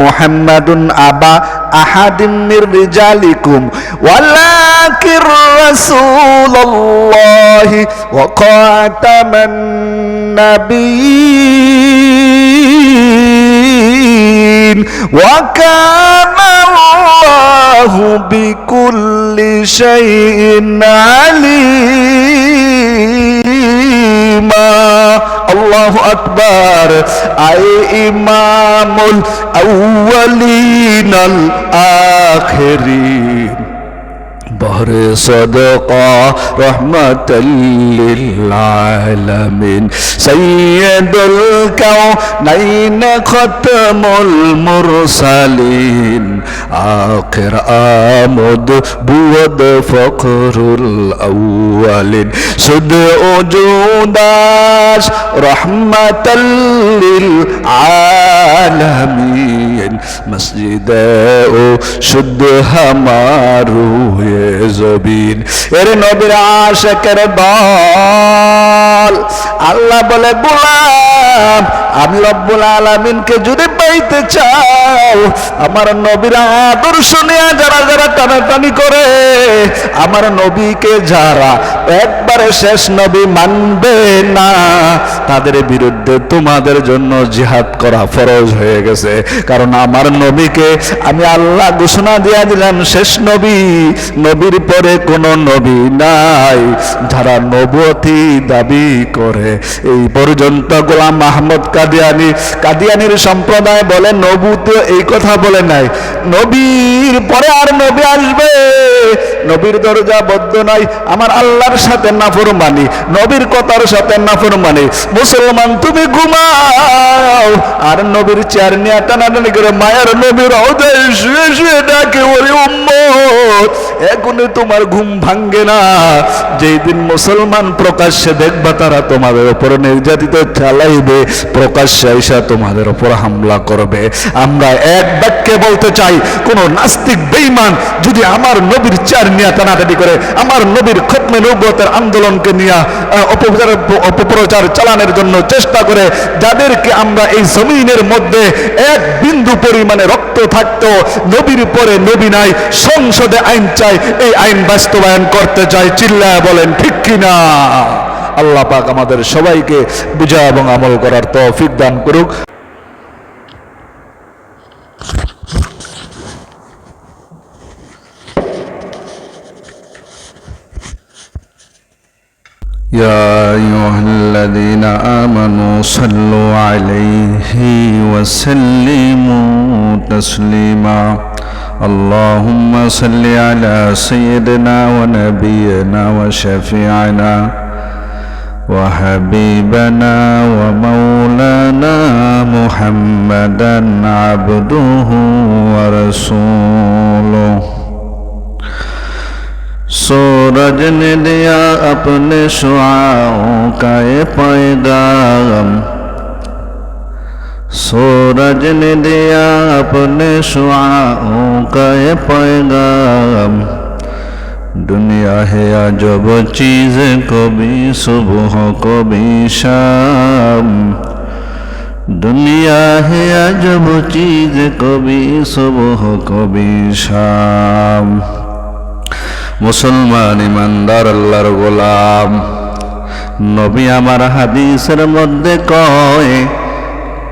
মুহাম্মাদুন আবা আহাদিম মির রিজালিকুম। ওয়ালাকির রাসূলুল্লাহি ওয়া খাতামান নাবিয়্যিন ওয়া কানা আল্লাহু شيء عليما الله أكبر. أي إمام الأولين الآخرين. বহরে সদকা রহমতাল্লিল আলামিন সাইয়্যিদুল কাউনাইন খতমুল মুরসালিন। আখির আমদ বুয়দ ফখরুল আউয়ালিন। সুদ ওজুদাস রহমতাল্লিল আলামিন। মসজিদ ও শুদ্ধ হামারু জবিন। এর নবীর আশেকের দল আল্লাহ বলে, গোলাম, আমি রব্বুল আলামিনকে যদি পাইতে চাও, আমার নবীর আদর্শ নিয়ে যারা যারা টানাটানি করে, আমার নবীকে যারা একবারে শেষ নবী মানবে না, তাদের বিরুদ্ধে তোমাদের জন্য জিহাদ করা ফরজ হয়ে গেছে। কারণ আমার নবীকে আমি আল্লাহ ঘোষণা দিয়া দিলাম, শেষ নবী, নবীর পরে কোনো নবী নাই। যারা নবতী দাবি করে? এই পর্যন্ত গোলাম মাহমুদ কাদিয়ানি, কাদিয়ানির সম্প্রদায় বলে নবুত এই কথা বলে নাই। নবীর পরে আর নবী আসবে। নবীর দরজা বদ্ধ নাই, আমার আল্লাহর সাথে নাফরমানি, নবীর কথার সাথে নাফরমানি। মুসলমান, তুমি ঘুমাও, আর নবীর চেয়ার নিয়ে টানাটানি করে মায়ের নবীর শুয়ে শুয়ে ডাকে, ওরে উম্মত এখনই তোমার ঘুম ভাঙ্গে না। যেই দিন মুসলমান প্রকাশ্যে দেখবা, তারা তোমাদের উপর নির্যাতিত চালাইবে। প্রকাশ্যে আইসা তোমাদের উপর হামলা করবে। আমরা এক বাক্যে বলতে চাই, কোন নাস্তিক, বেঈমান যদি আমার নবীর চার নিয়ে টানাটানি করে, আমার নবীর খতমে নবতের আন্দোলনকে নিয়ে অপপ্রচার অপপ্রচার চালানোর জন্য চেষ্টা করে, যাদেরকে আমরা এই জমিনের মধ্যে এক বিন্দু পরিমাণে রক্ত থাকতো, নবীর পরে নবী নাই, সংসদে আইন চাই এই আইন বাস্তবায়ন করতে চাই চিল্লায় বলেন ঠিক কিনা আল্লাহ পাক আমাদের সবাইকে বুঝা এবং আমল করার তৌফিক দান করুক يا أيها الذين آمنوا صلوا عليه وسلموا تسليما اللهم صل على سيدنا ونبينا وشفيعنا وحبيبنا ومولانا محمدا عبده ورسوله सूरज ने दिया अपने शुआओं का ये पैगाम सूरज ने दिया अपने शुआओं का ये पैगाम दुनिया है अजब चीज़ कभी सुबह कभी शाम दुनिया है अजब चीज़ कभी सुबह कभी शाम মুসলমান ইমানদার আল্লাহর গোলাম নবী আমার হাদিসের মধ্যে কয়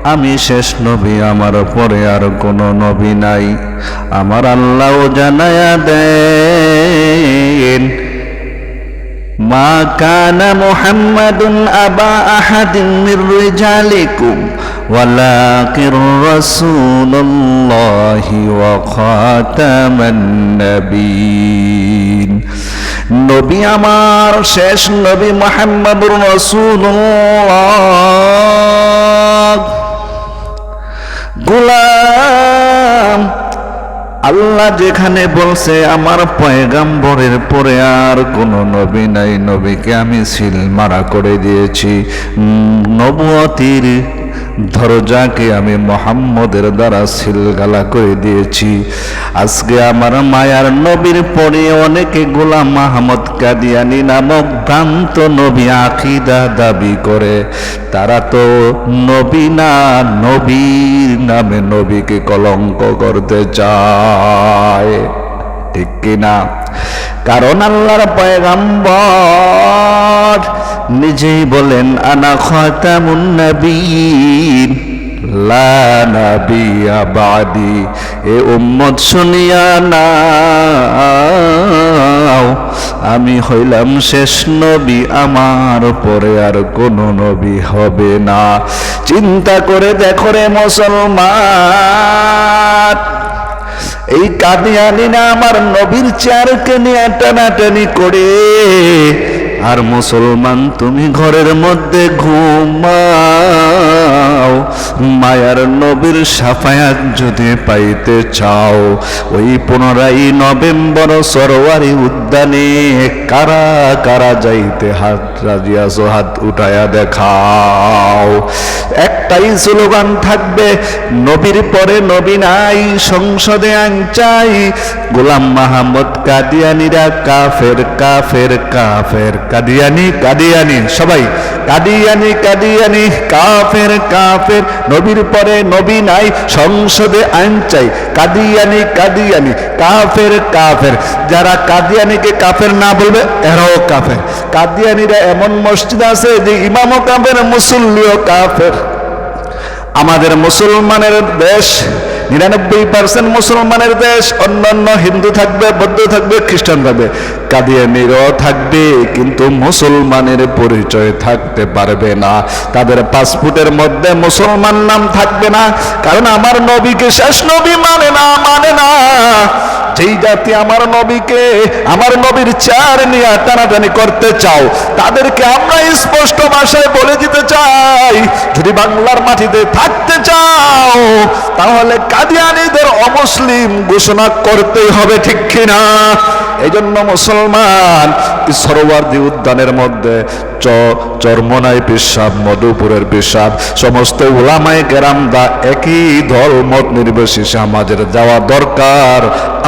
আমি শেষ নবী আমার পরে আর কোনো নবী নাই আমার আল্লাহও জানায়া দেন মা কানা মুহাম্মাদুন আবা আহাদিন মির রিজালিকুম ولكن رسول الله وخاتم النبيين নবী আমার শেষ নবী মোহাম্মদুর রসুল্লাহ গোলাম, আল্লাহ যেখানে বলছে, আমার পয়গাম্বরের পরে আর কোন নবী নাই। নবীকে আমি সিল মারা করে দিয়েছি। নবতির দরজাকে আমি মোহাম্মদের দ্বারা সিলগালা করে দিয়েছি। আজকে আমার মায়ার নবীর পরে অনেকে গোলাম মাহমদ কাদিয়ানি নামক ভ্রান্ত নবী আকিদা দাবি করে। তারা তো নবী না, নবীর নামে নবীকে কলঙ্ক করতে চায়। ঠিক কিনা? কারণ আল্লাহর পয়গাম্বর নিজেই বলেন, আনা খাতামুন নবীন লা নাবিয়া বাদি। এ উম্মত শুনিয়া নাও, আমি হইলাম শেষ নবী, আমার পরে আর কোনো নবী হবে না। চিন্তা করে দেখো রে মুসলমান এই কাদিয়ানি না আমার নবীর চেয়ারকে নিয়ে টানাটানি করে। আর মুসলমান, তুমি ঘরের মধ্যে ঘুমাও। মায়ার নবীর সাফায়াত যদি পাইতে চাও, ওই পনেরোই নভেম্বর সরোয়ারি উদ্যানে কারা কারা যাইতে হাত রাজিয়াছো হাত উঠায়া দেখাও। একটাই স্লোগান থাকবে, নবীর পরে নবী নাই, সংসদে আইন চাই। গোলাম মাহমদ কাদিয়ানিরা কাফের কাফের কাফের কাদিয়ানি কাদিয়ানি, সবাই। কাদিয়ানি কাদিয়ানি, কাফের কাফের, নবীর পরে নবী নাই, সংসদে আইন চাই। কাদিয়ানি কাদিয়ানি, কাফের কাফের। যারা কাদিয়ানিকে কাফের না বলবে, এরাও কাফের। কাদিয়ানিরা এমন মসজিদ আছে যে ইমামও কাফের, মুসল্লিও কাফের। আমাদের মুসলমানের দেশ নিরানব্বই পার্সেন্ট মুসলমানের দেশ, অন্যান্য হিন্দু থাকবে, বৌদ্ধ থাকবে, খ্রিস্টান থাকবে। কাদিয়ানিরও থাকবে, কিন্তু মুসলমানের পরিচয় থাকতে পারবে না। তাদের পাসপোর্টের মধ্যে মুসলমান নাম থাকবে না, কারণ আমার নবীকে শেষ নবী মানে না মানে না। যেই জাতি আমার নবীকে, আমার নবীর চার নিয়ে টানাটানি করতে চাও, তাদেরকে আমরা স্পষ্ট ভাষায় বলে দিতে চাই, যদি বাংলার মাটিতে থাকতে চাও অমুসলিম ঘোষণা করতেই হবে, ঠিক কিনা? এই জন্য মুসলমান সরোবরদী উদ্যানের মধ্যে চ, চরমনাই পেশাব, মধুপুরের পেশাব, সমস্ত ওলামায় কেরামদা একই দল মত নির্বিশেষে আমাদের যাওয়া দরকার।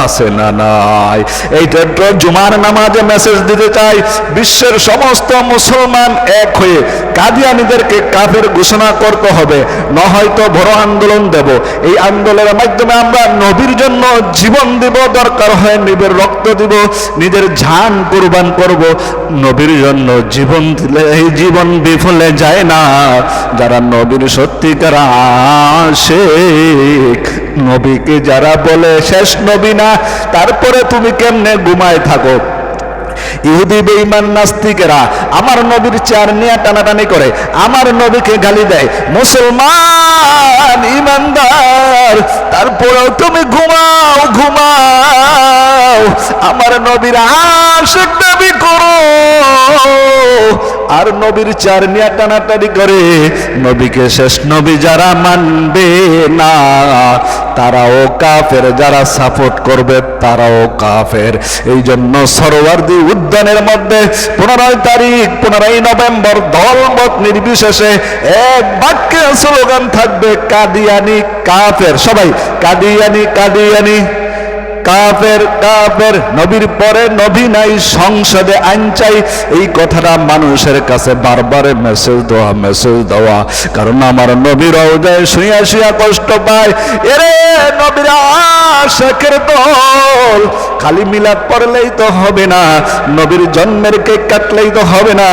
আছে না নাই? এইটা তো জুমার নামাজে মেসেজ দিতে চাই। বিশ্বের সমস্ত মুসলমান এক হয়ে কাদিয়ানিদেরকে কাফের ঘোষণা করতে হবে। না হয়তো বড় আন্দোলন দেব। এই আন্দোলনের মাধ্যমে আমরা নবীর জন্য জীবন দিব, দরকার হয় নিজের রক্ত দিব, নিজের ঝান কোরবান করব। নবীর জন্য জীবন দিলে এই জীবন বিফলে যায় না। যারা নবীর সত্যিকার আশেক নবীকে যারা বলে শেষ নবী না, তারপরে তুমি কেমনে ঘুমায় থাকো? ইহুদি বেঈমান নাস্তিকেরা আমার নবীর চেয়ার নিয়ে টানাটানি করে, আমার নবীকে গালি দেয়, মুসলমান ইমানদার, তারপরেও তুমি ঘুমাও ঘুমাও, আমার নবীর আশেক দাবি করো। আর নবীর চার নিয়ে টানাটানি করে, নবীকে শেষ নবী যারা মানবে না তারাও কাফের, যারা সাপোর্ট করবে তারাও কাফের। এই জন্য সরোয়ার্দি উদ্যানের মধ্যে পনেরোই তারিখ পনেরোই নভেম্বর, দলমত নির্বিশেষে এক বাক্যে স্লোগান থাকবে, কাদিয়ানি কাফের। সবাই, কাদিয়ানি কাদিয়ানি। কাফের কাফের, নবীর পরে নবী নাই, সংসদে আইন চাই। এই কথাটা মানুষের কাছে বারবার মেসেজ দেওয়া মেসেজ দেওয়া। কারণ আমার নবীর রওজায় শুইয়া শুইয়া কষ্ট পায়। এরে নবীর আশেকের দল, খালি মিলাদ পড়লেই তো হবে না। নবীর জন্মের কেক কাটলেই তো হবে না।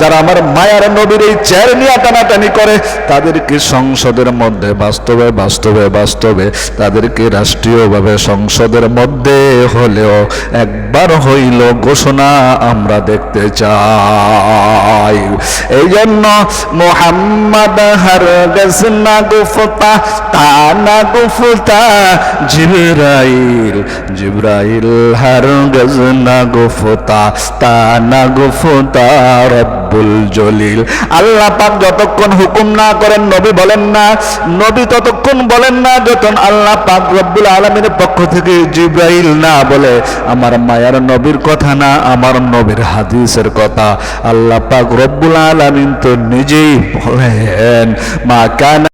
যারা আমার মায়ার নবীর এই চেয়ার নিয়ে টানাটানি করে, তাদেরকে সংসদের মধ্যে বাস্তবে বাস্তবে বাস্তবে, তাদেরকে রাষ্ট্রীয়ভাবে সংসদের মধ্যে হলেও একবার হইল ঘোষণা আমরা দেখতে চাই। এই জন্য মোহাম্মদ হার না গুফতা, তা না গুফতা, জিব্রাইল জিব্রাইল দিলহার গজনা গুফতা, তা না গুফতা রব্বুল জলিল। আল্লাহ পাক যতক্ষণ হুকুম না করেন, নবী বলেন না, নবী ততক্ষণ বলেন না, যতক্ষণ আল্লাহ পাক রব্বুল আলমীর পক্ষ থেকে জিব্রাইল না বলে, আমার মায়ের নবীর কথা না, আমার নবীর হাদিসের কথা। আল্লাহ পাক রব্বুল আলমিন তো নিজেই বলেন, মা কান